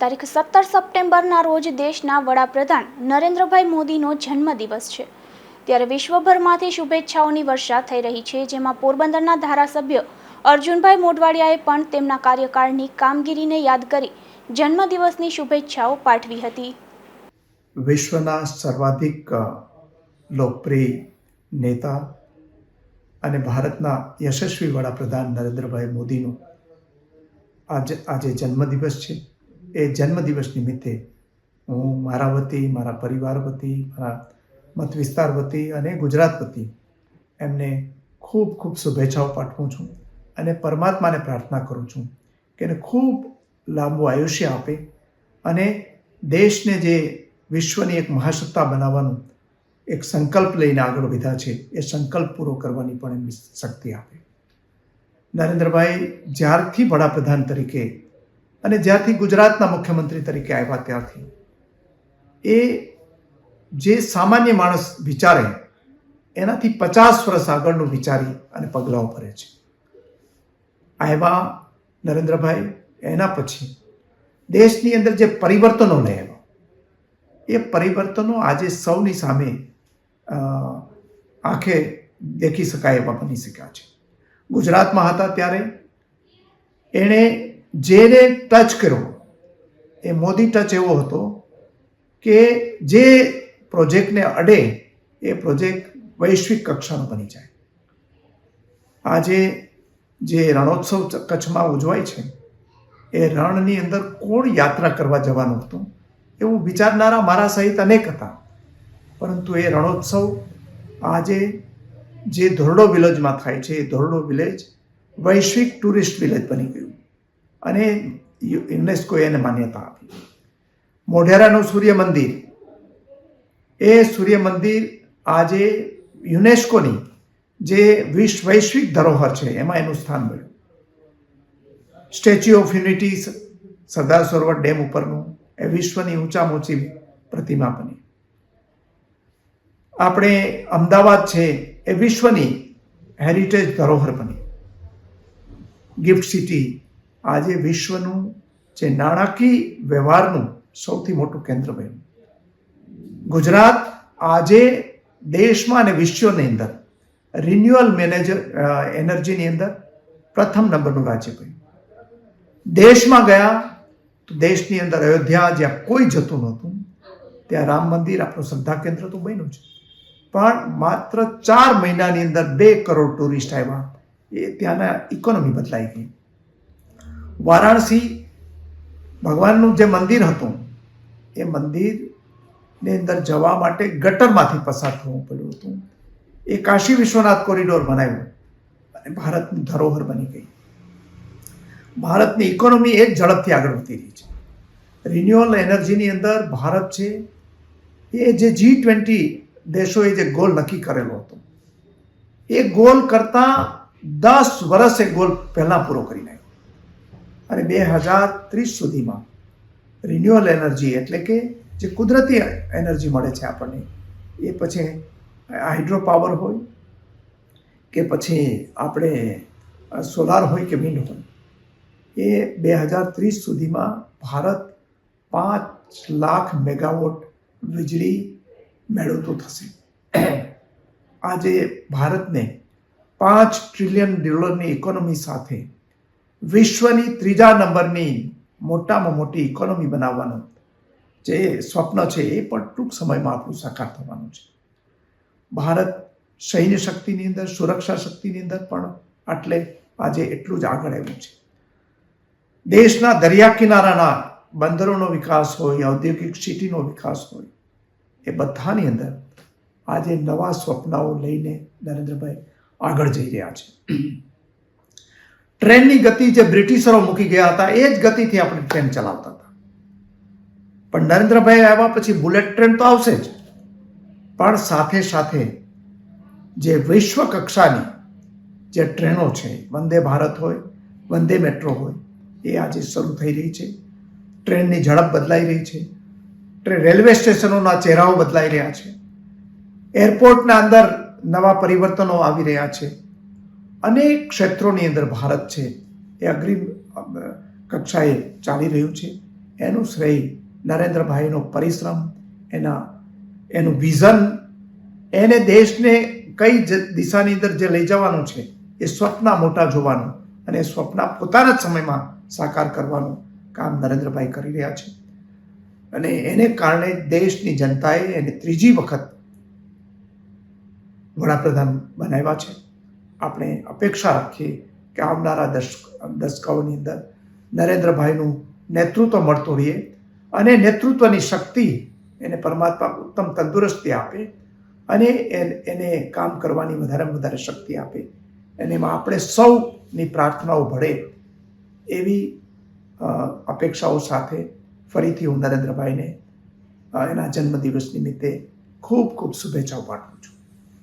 તારીખ સત્તર સપ્ટેમ્બરના રોજ દેશના વડાપ્રધાન નરેન્દ્રભાઈ મોદીનો જન્મદિવસ છે. ત્યારે વિશ્વભરમાંથી શુભેચ્છાઓની વર્ષા થઈ રહી છે, જેમાં પોરબંદરના ધારાસભ્ય અર્જુનભાઈ મોઢવાડિયાએ પણ તેમના કાર્યકાળની કામગીરીને યાદ કરી જન્મદિવસની શુભેચ્છાઓ પાઠવી હતી. વિશ્વના સર્વાધિક લોકપ્રિય નેતા અને ભારતના યશસ્વી વડાપ્રધાન નરેન્દ્રભાઈ મોદીનો આજે આજે જન્મદિવસ છે. એ જન્મદિવસ નિમિત્તે હું મારા વતી, મારા પરિવાર વતી, મારા મત વિસ્તાર વતી અને ગુજરાત વતી એમને ખૂબ ખૂબ શુભેચ્છાઓ પાઠવું છું અને પરમાત્માને પ્રાર્થના કરું છું કે એને ખૂબ લાંબુ આયુષ્ય આપે અને દેશને જે વિશ્વની એક મહાસત્તા બનાવવાનું એક સંકલ્પ લઈને આગળ વધ્યા છે, એ સંકલ્પ પૂરો કરવાની પણ એમની શક્તિ આપે. નરેન્દ્રભાઈ, જ્યારથી વડાપ્રધાન તરીકે અને જ્યારથી ગુજરાતના મુખ્યમંત્રી તરીકે આવ્યા ત્યારથી, એ જે સામાન્ય માણસ વિચારે, એનાથી પચાસ વર્ષ આગળનું વિચારી અને પગલાઓ ભરે છે. આવ્યા નરેન્દ્રભાઈ, એના પછી દેશની અંદર જે પરિવર્તનો લઈ આવ્યા, એ પરિવર્તનો આજે સૌની સામે આંખે દેખી શકાય એવા બની શક્યા છે. ગુજરાતમાં હતા ત્યારે એણે જેને ટચ કર્યો. એ મોદી ટચ એવો હતો કે જે પ્રોજેક્ટને અડે, એ પ્રોજેક્ટ વૈશ્વિક કક્ષાનો બની જાય. આજે જે રણોત્સવ કચ્છમાં ઉજવાય છે, એ રણની અંદર કોણ યાત્રા કરવા જવાનું હતું? એવું વિચારનારા મારા સહિત અનેક હતા. પરંતુ એ રણોત્સવ આજે જે ધોરડો વિલેજમાં થાય છે, એ ધોરડો વિલેજ વૈશ્વિક ટુરિસ્ટ વિલેજ બની ગયું અને યુનેસ્કો એને માન્યતા આપી. મોઢેરાનું સૂર્ય મંદિર એ સૂર્ય મંદિર આજે યુનેસ્કોની જે વિશ્વ વૈશ્વિક ધરોહર છે, એમાં એનું સ્થાન મળ્યું. Statue of unity Sardar Sarovar dam ઉપરનું એ વિશ્વની ઊંચામાં ઊંચી પ્રતિમા બની. આપણે અમદાવાદ છે, એ વિશ્વની હેરિટેજ ધરોહર બની. ગિફ્ટ સિટી આજે વિશ્વનું જે નાણાકીય વ્યવહારનું સૌથી મોટું કેન્દ્ર બન્યું. ગુજરાત આજે દેશમાં અને વિશ્વની અંદર રિન્યુઅલ મેનેજર એનર્જીની અંદર પ્રથમ નંબરનું રાજ્ય બન્યું. દેશમાં ગયા તો દેશની અંદર અયોધ્યા જ્યાં કોઈ જતું નહોતું, ત્યાં રામ મંદિર આપણું શ્રદ્ધા કેન્દ્ર તો બન્યું છે પણ માત્ર ચાર મહિનાની અંદર બે કરોડ ટુરિસ્ટ આવ્યા, એ ત્યાંના ઇકોનોમી બદલાઈ ગઈ વારાણસી ભગવાનનું જે મંદિર હતું, એ મંદિરની અંદર જવા માટે ગટરમાંથી પસાર થવું પડ્યું હતું. એ કાશી વિશ્વનાથ કોરિડોર બનાવ્યું અને ભારતની ધરોહર બની ગઈ ભારતની ઇકોનોમી એ જ ઝડપથી આગળ વધી રહી છે. રિન્યુઅલ એનર્જીની અંદર ભારત છે, એ જે જી ટ્વેન્ટી દેશોએ જે ગોલ નક્કી કરેલો હતો, એ ગોલ કરતાં દસ વર્ષ એ ગોલ પહેલાં પૂરો કરી નાખ્યો. અને બે હજાર ત્રીસ સુધીમાં રિન્યુઅલ એનર્જી એટલે કે જે કુદરતી એનર્જી મળે છે આપણને, એ પછી હાઇડ્રો પાવર હોય કે પછી આપણે સોલાર હોય કે વિન્ડ હોય, એ બે હજાર ત્રીસ સુધીમાં ભારત પાંચ લાખ મેગાવોટ વીજળી મેળવતું થશે. આજે ભારતને પાંચ ટ્રિલિયન ડોલરની ઇકોનોમી સાથે વિશ્વની ત્રીજા નંબરની મોટામાં મોટી ઇકોનોમી બનાવવાનું જે સ્વપ્ન છે એ પણ ટૂંક સમયમાં આપણું સાકાર થવાનું છે. ભારત સૈન્ય શક્તિની અંદર, સુરક્ષા શક્તિની અંદર પણ આટલે આજે એટલું જ આગળ આવ્યું છે. દેશના દરિયા કિનારાના બંદરોનો વિકાસ હોય, ઔદ્યોગિક સિટીનો વિકાસ હોય, એ બધાની અંદર આજે નવા સ્વપ્નાઓ લઈને નરેન્દ્રભાઈ આગળ જઈ રહ્યા છે. ટ્રેનની ગતિ જે બ્રિટિશરો મૂકી ગયા હતા, એ જ ગતિથી આપણે ટ્રેન ચલાવતા હતા. પણ નરેન્દ્રભાઈ આવ્યા પછી બુલેટ ટ્રેન તો આવશે જ. પણ સાથે સાથે જે વિશ્વ કક્ષાની જે ટ્રેનો છે, વંદે ભારત હોય, વંદે મેટ્રો હોય, એ આજે શરૂ થઈ રહી છે. ટ્રેનની ઝડપ બદલાઈ રહી છે. ટ્રે, રેલવે સ્ટેશનોના ચહેરાઓ બદલાઈ રહ્યા છે. એરપોર્ટના અંદર નવા પરિવર્તનો આવી રહ્યા છે. અનેક ક્ષેત્રોની અંદર ભારત છે, એ અગ્રિમ કક્ષાએ ચાલી રહ્યું છે. એનું શ્રેય નરેન્દ્રભાઈનો પરિશ્રમ, એના, એનું વિઝન, એને દેશને કઈ દિશાની અંદર જે લઈ જવાનું છે, એ સ્વપ્ન મોટા જોવાનું અને સ્વપ્ન પોતાના જ સમયમાં સાકાર કરવાનું કામ નરેન્દ્રભાઈ કરી રહ્યા છે. અને એને કારણે દેશની જનતાએ એને ત્રીજી વખત વડાપ્રધાન બનાવ્યા છે. આપણે અપેક્ષા રાખીએ કે આવનારા દશક દશકાઓની અંદર નરેન્દ્રભાઈનું નેતૃત્વ મળતું રહીએ અને નેતૃત્વની શક્તિ એને પરમાત્મા ઉત્તમ તંદુરસ્તી આપે અને એને કામ કરવાની વધારેમાં વધારે શક્તિ આપે અને એમાં આપણે સૌની પ્રાર્થનાઓ ભળે એવી અપેક્ષાઓ સાથે ફરીથી હું નરેન્દ્રભાઈને એના જન્મદિવસ નિમિત્તે ખૂબ ખૂબ શુભેચ્છાઓ પાઠવું છું.